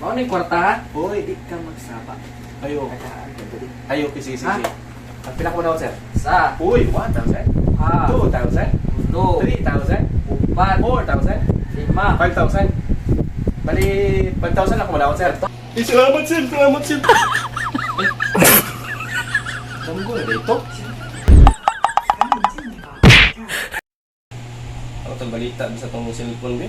Mao ni kwarta ha? Uy, Di ka magsaba. ayo. Dali. Ayo, sige, sige. Ang pila ko daw, sir? Sa, Uy, 1,000, ha, 2,000, uno, 3,000, upat, 4,000, lima. 5,000. Bali, 5,000 ako malawat, sir. Eh, salamat, sir. Salamat, sir. Ko na dito? Ako itong balita sa itong cellphone, be.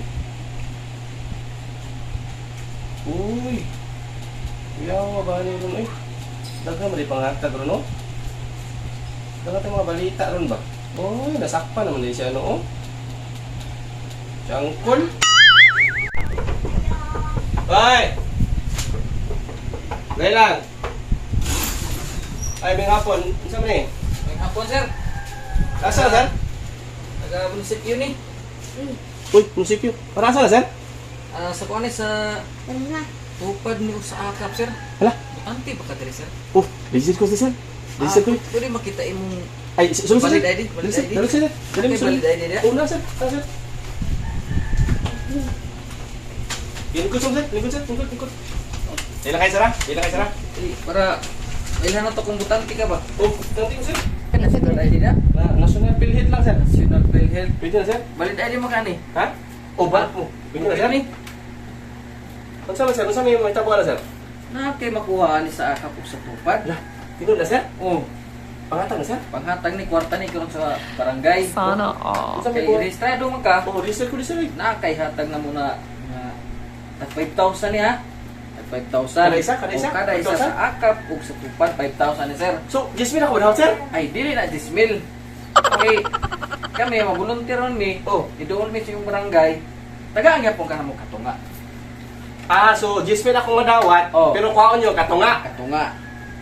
Uy. Kuya, mabali ron, eh. Daga, mali pangatag ron, oh. Daga tayong mga balita ron ba? Uy, nasakpan naman din siya, ano, oh. Siyangkol. Hoy! Gaya lang. Ay, may hapon. Ano sa ni? May hapon sir. Nasa na, sir? Taga munisipyo ni. Uy, munisipyo. Para saan sir? Ah, sa kuan ni sa tupad ni sa akap sir. Hala. Anti ba ka diri sir? Oh, register ko si sir. Register ko. Ah, pwede makita imong Ay, si- sulod sir. Valid ID, valid Dali, sir. ID. Dali, sir. Dali, Okay, sir. valid ID dia. Oh, na, sir. Na, sir. Lingkod, sir. Lingkod, sir. Lingkod, lingkod. Dila kayo, sir, ha? Dila kayo, sir, ha? Dili, para ilan na to kung butante ka ba? Oh, tanting, sir. National ID na. Na, National PhilHealth lang, sir. National PhilHealth. Pwede na, sir. Valid ID mo ka ni. Ha? Oh, ba? Oh, pwede na, sir. Ni. Ano sa sir? Ano sa may tabuan na, sir? Na kay makuha ni sa akap ug sa tupad. Lah, Tino na, sir? Oh, Pangatang na, sir? panghatag ni kwarta ni karon sa barangay. Sana all. Ano sa may buwan? rehistrado man ka. Oh, register ko, register. eh. Na kay hatag na muna nga tag 5,000 ni ha. Tag 5,000. Kada isa? Kada isa? O, kada isa 5,000? sa akap ug sa tupad 5,000 ni sir. So, Jasmine ako daw, sir? Ay dili na dismil. Okay. Kami mag-volunteer on mi. Oh. Idool mi sa yung barangay. Tagaan gyapon ka na mo katunga. Ah, so Jasmine ako madawat, Oh. pero kuhaon nyo, katunga. Katunga.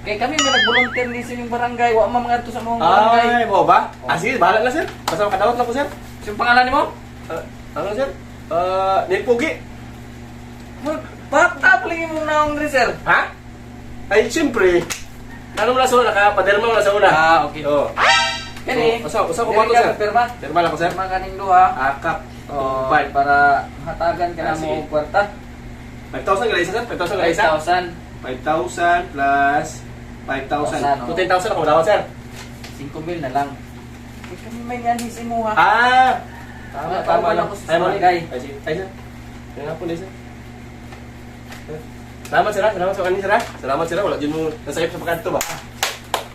Kay kami may nag-volunteer ni sa yung barangay, wa man mga sa mga barangay. Ay, mo ba? Oh. Ah, sige, bahala na, sir. Basta makadawat lang ko, sir. Yung pangalan nimo? Ah, ano, sir? Ah, Nilpugi. Bata pling mo naong rin sir. Ha? Ay, siyempre. Ano mo na sa una, nakapaderma mo na sa una. Ah, okay. Oo. Kani. So, usa- usa ko ba to, sir? magpirma. Derma lang ko, sir. Pirma kaning duha. Akap. Oh, Tupad. para hatagan ka Ah, na sige. mo kwarta. 5,000 ka isa, sir? 5,000 ka isa? 5,000. 5,000 plus 5,000. 1,000, So, oh. 10,000 ako madawat, sir. 5 mil na lang. Kay kami may ngani sa imo ha. Ah! Tama, Wala, tama tama lang. ako sa Ay, mali. barangay. Ay, sige. Ay, sir. Yan nga po, sir. Salamat, sir. ah. Salamat sa kanin, sir. ah. Salamat, sir. ah. Wala dyan mo nasayip sa pagkanto ba?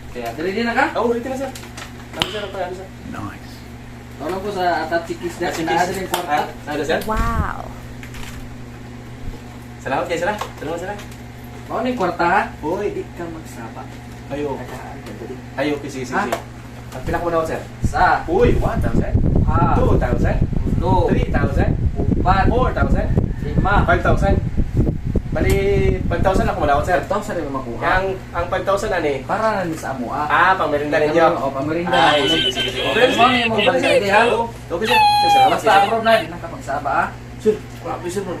Kaya dali din na ka. Oo, oh, rito na, sir. Salamat, sir. Ang pagkanto, sir. Tawag ko sa atat sikis na Ah, sige. sinaada ng kwarta. Ah, ano, sir? Wow. Salamat sir. ah. Salamat, ah. Mao ni kwarta ha. Uy, Di ka magsaba. ayo. Ayo, sige, sige, sige. Ang pila ko na sir. Sa, Uy, 1,000. ha, 2,000. uno, 3,000. upat, 4,000. lima. 5,000. Bali, 5,000 ako malawat, sir. Ito sa rin makuha. Ang, ang 5,000 na ni, Para na ni sa amo ah. ah, pang merinda ninyo. O, pamerinda. Ay, sige, sige, sige. Mo ni mo Okay, balik sir. ID ha. Oo. Okay, sir. Salamat, Basta sir. na, di na ka magsaba ah. Sir, grabe, sir. bro.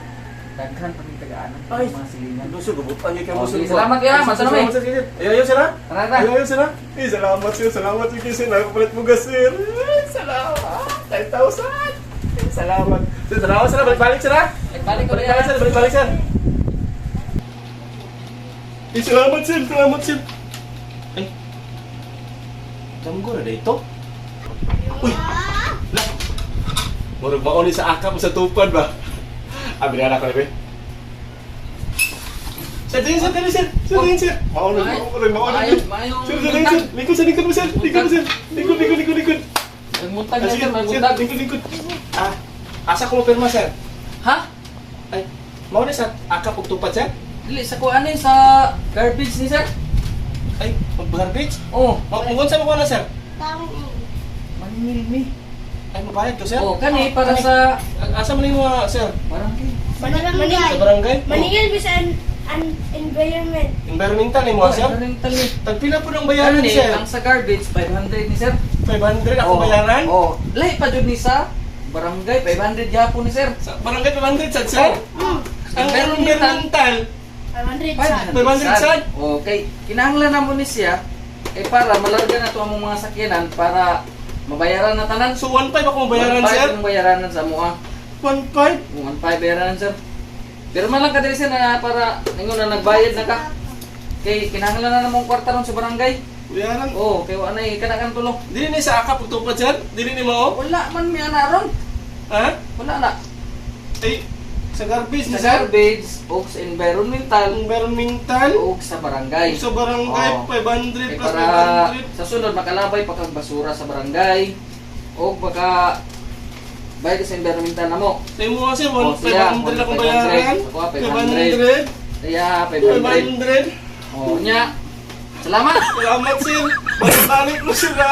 Daghan pa ni tagaan. Ay. Mga silingan. Ano, sir, gubutan niyo kayo Oh, mo, sige, salamat Sir, matanong eh. Ayaw, ayaw, sir, ha? Tara, tara. Ayaw, ayaw, sir, ha? Eh, salamat, sir. Salamat, sir. Sir, nakapalit mo gas, sir. Salamat. 10,000. Eh, Salamat. Sir, salamat, sir. Balik-balik, sir, ha? Balik ko Balik-balik, sir. Balik-balik, sir. Eh, salamat, sir. Salamat, sir. Ay. Damgo na dito. Uy. Murag mauli sa akap sa tupad ba? Abi na ako na, Sir, tingin, sir, sir. Sir, sir. Mauli, Ay. mauli, mauli. Ayaw, ayaw. Sir, sir, sir. Likod, sir, likod mo, sir. Likod mo, sir. Likod, likod, likod, likod. Nagmuntag Ah, na sige, sir, sir, nagmuntag. likod, likod. Ah, asa ko pirma, sir? Ha? Ay, mauli sa akap ug tupad, sir? Dili sa kuan ni sa garbage ni sir. Ay, mag-garbage? Oh, Mag-ungon sa mga na, sir? maningil mi. Ay, mabayad ko, sir? Oh, kani para Kani. sa Asa man yung mga, sir? barangay. Sa Maningil. barangay? Maningil bisa an, an environment. Oh, environmental Oh, mga, sir? environmental ni. Tagpila po ng bayaran, Kani sir? ang sa garbage 500 ni sir. 500 ako bayaran? Oh, lahi pa jud ni sa barangay 500 gyapon ni sir. Sa barangay 500, sad, sir? Hmm. Ang Environmental. environmental, 500 sa. 500 sad. Okay, kinahanglan na mo ni siya eh para malarga na to ang mga sakyanan para mabayaran na tanan. so 1.5 ako bayaran, 1.5 sir? ang bayaran sa ah. 1.5? 1.5 bayaran sir. Pirma lang ka diri sir na para ningon na nagbayad na ka. Kay kinahanglan na namong kwarta ron sa barangay. Kuya lang. Oh, kay wa nay kana kan tulo. Dili ni sa akap utupad sir. Dili ni mo. Wala man mi ana ron. Ha? Wala na. Ay, sa garbage ni Sa sir. garbage, o sa environmental, Environmental. o sa barangay. Sa barangay, Oo. 500 Kay plus para 500. sa sunod makalabay pa basura sa barangay o baka bayad sa environmental na mo. Sa imo kasi, Oh, 1, siya, 500 akong 500. bayaran. Ako, 500. Kaya 500. 500. Oh, nya. Salamat. Salamat sir. Balik-balik mo sila.